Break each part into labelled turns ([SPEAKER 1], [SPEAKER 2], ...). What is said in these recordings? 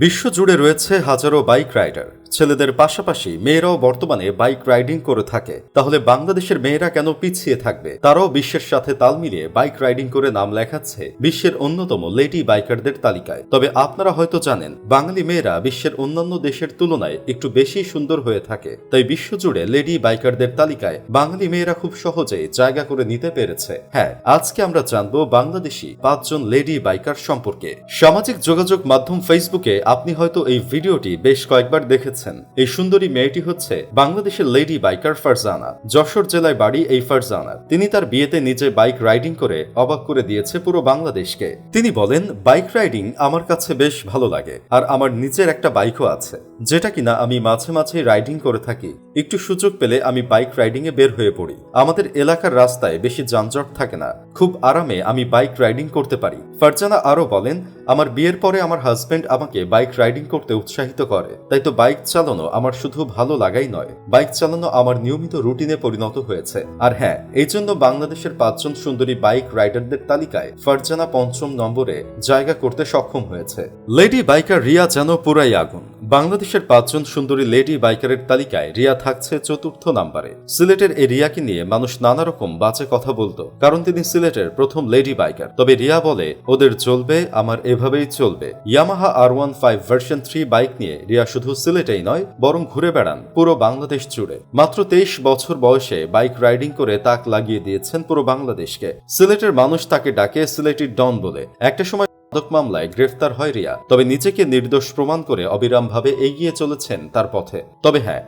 [SPEAKER 1] বিশ্বজুড়ে রয়েছে হাজারো বাইক রাইডার। ছেলেদের পাশাপাশি মেয়েরাও বর্তমানে বাইক রাইডিং করে থাকে। তাহলে বাংলাদেশের মেয়েরা কেন পিছিয়ে থাকবে? তারাও বিশ্বের সাথে তাল মিলিয়ে বাইক রাইডিং করে নাম লেখাচ্ছে বিশ্বের অন্যতম লেডি বাইকারদের তালিকায়। তবে আপনারা হয়তো জানেন, বাঙালি মেয়েরা বিশ্বের অন্যান্য দেশের তুলনায় একটু বেশি সুন্দর হয়ে থাকে। তাই বিশ্বজুড়ে লেডি বাইকারদের তালিকায় বাঙালি মেয়েরা খুব সহজেই জায়গা করে নিতে পেরেছে। হ্যাঁ আজকে আমরা জানব বাংলাদেশি পাঁচজন লেডি বাইকার সম্পর্কে। সামাজিক যোগাযোগ মাধ্যম ফেসবুকে আপনি হয়তো এই ভিডিওটি বেশ কয়েকবার দেখেছেন। এই সুন্দরী মেয়েটি হচ্ছে বাংলাদেশের লেডি বাইকার ফারজানা, যশোর জেলায় বাড়ি এই ফারজানার। তিনি তার বিয়েতে নিজে বাইক রাইডিং করে অবাক করে দিয়েছে পুরো বাংলাদেশকে। তিনি বলেন, বাইক রাইডিং আমার কাছে বেশ ভালো লাগে, আর আমার নিজের একটা বাইকও আছে, যেটা কিনা আমি মাঝে মাঝে রাইডিং করে থাকি। একটু সুযোগ পেলে আমি বাইক রাইডিং এ বের হয়ে পড়ি। আমাদের এলাকার রাস্তায় বেশি যানজট থাকে না। খুব আরামে আমি বাইক রাইডিং করতে পারি। ফারজানা আরও বলেন, আমার বিয়ের পরে আমার হাজবেন্ড আমাকে বাইক রাইডিং করতে উৎসাহিত করে। তাই তো বাইক চালানো আমার শুধু ভালো লাগাই নয়, বাইক চালানো আমার নিয়মিত রুটিনে পরিণত হয়েছে। আর হ্যাঁ এই জন্য বাংলাদেশের পাঁচজন সুন্দরী বাইক রাইডারদের তালিকায় ফারজানা পঞ্চম নম্বরে জায়গা করতে সক্ষম হয়েছে। লেডি বাইকার রিয়া যেন পুরাই আগুন। বাংলাদেশের পাঁচজন সুন্দরী লেডি বাইকারের তালিকায় রিয়া থাকছে চতুর্থ নম্বরে। সিলেটের এই রিয়াকে নিয়ে মানুষ নানা রকম বাজে কথা বলতো, কারণ তিনি সিলেটের প্রথম লেডি বাইকার। তবে রিয়া বলে, ওদের চলবে, আমার এভাবেই চলবে। Yamaha R one five version three bike নিয়ে রিয়া শুধু সিলেটেই নয়, বরং ঘুরে বেড়ান পুরো বাংলাদেশ জুড়ে। মাত্র তেইশ বছর বয়সে বাইক রাইডিং করে তাক লাগিয়ে দিয়েছেন পুরো বাংলাদেশকে। সিলেটের মানুষ তাকে ডাকে সিলেটির ডন বলে। একটা সময় মাদক মামলায় গ্রেফতার হয় রিয়া। তবে নিজেকে নির্দোষ প্রমাণ করে অবিরামভাবে এগিয়ে চলেছেন তার পথে। তবে হ্যাঁ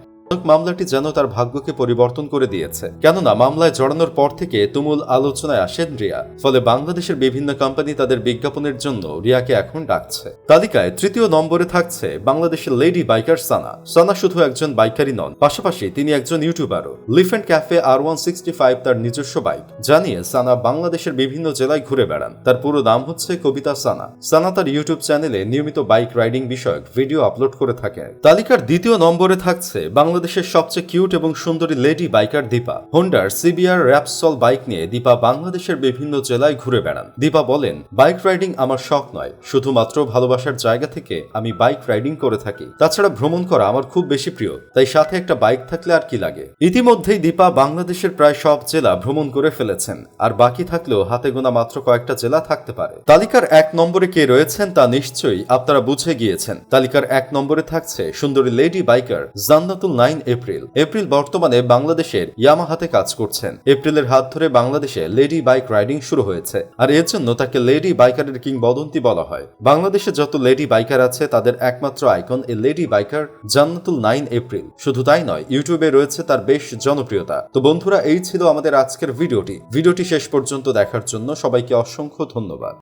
[SPEAKER 1] মামলাটি যেন তার ভাগ্যকে পরিবর্তন করে দিয়েছে। কেননা, মামলায় জড়ানোর পর থেকে তুমুল আলোচনায় আসেন রিয়া। ফলে বাংলাদেশের বিভিন্ন কোম্পানি তাদের বিজ্ঞাপনের জন্য রিয়াকে এখন ডাকছে। তালিকায় তৃতীয় নম্বরে থাকছে বাংলাদেশের লেডি বাইকার সানা। সানা শুধু একজন বাইকারই নন, পাশাপাশি তিনি একজন ইউটিউবারও। Leaf and cafe R one sixty five তার নিজস্ব বাইক জানিয়ে সানা বাংলাদেশের বিভিন্ন জেলায় ঘুরে বেড়ান। তার পুরো নাম হচ্ছে কবিতা সানা। সানা তার ইউটিউব চ্যানেলে নিয়মিত বাইক রাইডিং বিষয়ক ভিডিও আপলোড করে থাকেন তালিকার দ্বিতীয় নম্বরে থাকছে বাংলাদেশের সবচেয়ে কিউট এবং সুন্দরী লেডি বাইকার দীপা। হোন্ডার, সিবিআর, র্যাপসল বাইক নিয়ে দীপা বাংলাদেশের বিভিন্ন জেলায় ঘুরে বেড়ান। দীপা বলেন, বাইক রাইডিং আমার শখ নয়। শুধুমাত্র ভালোবাসার জায়গা থেকে আমি বাইক রাইডিং করে থাকি। তাছাড়া ভ্রমণ করা আমার খুব বেশি প্রিয়। তাই সাথে একটা বাইক থাকলে আর কি লাগে? ইতিমধ্যেই দীপা বাংলাদেশের প্রায় সব জেলা ভ্রমণ করে ফেলেছেন। আর বাকি থাকলেও হাতে গোনা মাত্র কয়েকটা জেলা থাকতে পারে। তালিকার এক নম্বরে কে রয়েছেন তা নিশ্চয়ই আপনারা বুঝে গিয়েছেন। তালিকার এক নম্বরে থাকছে সুন্দরী lady biker Jannatul Nain April. April বর্তমানে বাংলাদেশের ইয়ামাহাতে কাজ করছেন। এপ্রিলের হাত ধরে বাংলাদেশে লেডি বাইক রাইডিং শুরু হয়েছে। আর এর জন্য তাকে লেডি বাইকারের কিংবদন্তি বলা হয়। বাংলাদেশে যত লেডি বাইকার আছে, তাদের একমাত্র আইকন এই lady biker Jannatul Nain April. শুধু তাই নয়, ইউটিউবে রয়েছে তার বেশ জনপ্রিয়তা। তো বন্ধুরা, এই ছিল আমাদের আজকের ভিডিওটি। ভিডিওটি শেষ পর্যন্ত দেখার জন্য সবাইকে অসংখ্য ধন্যবাদ।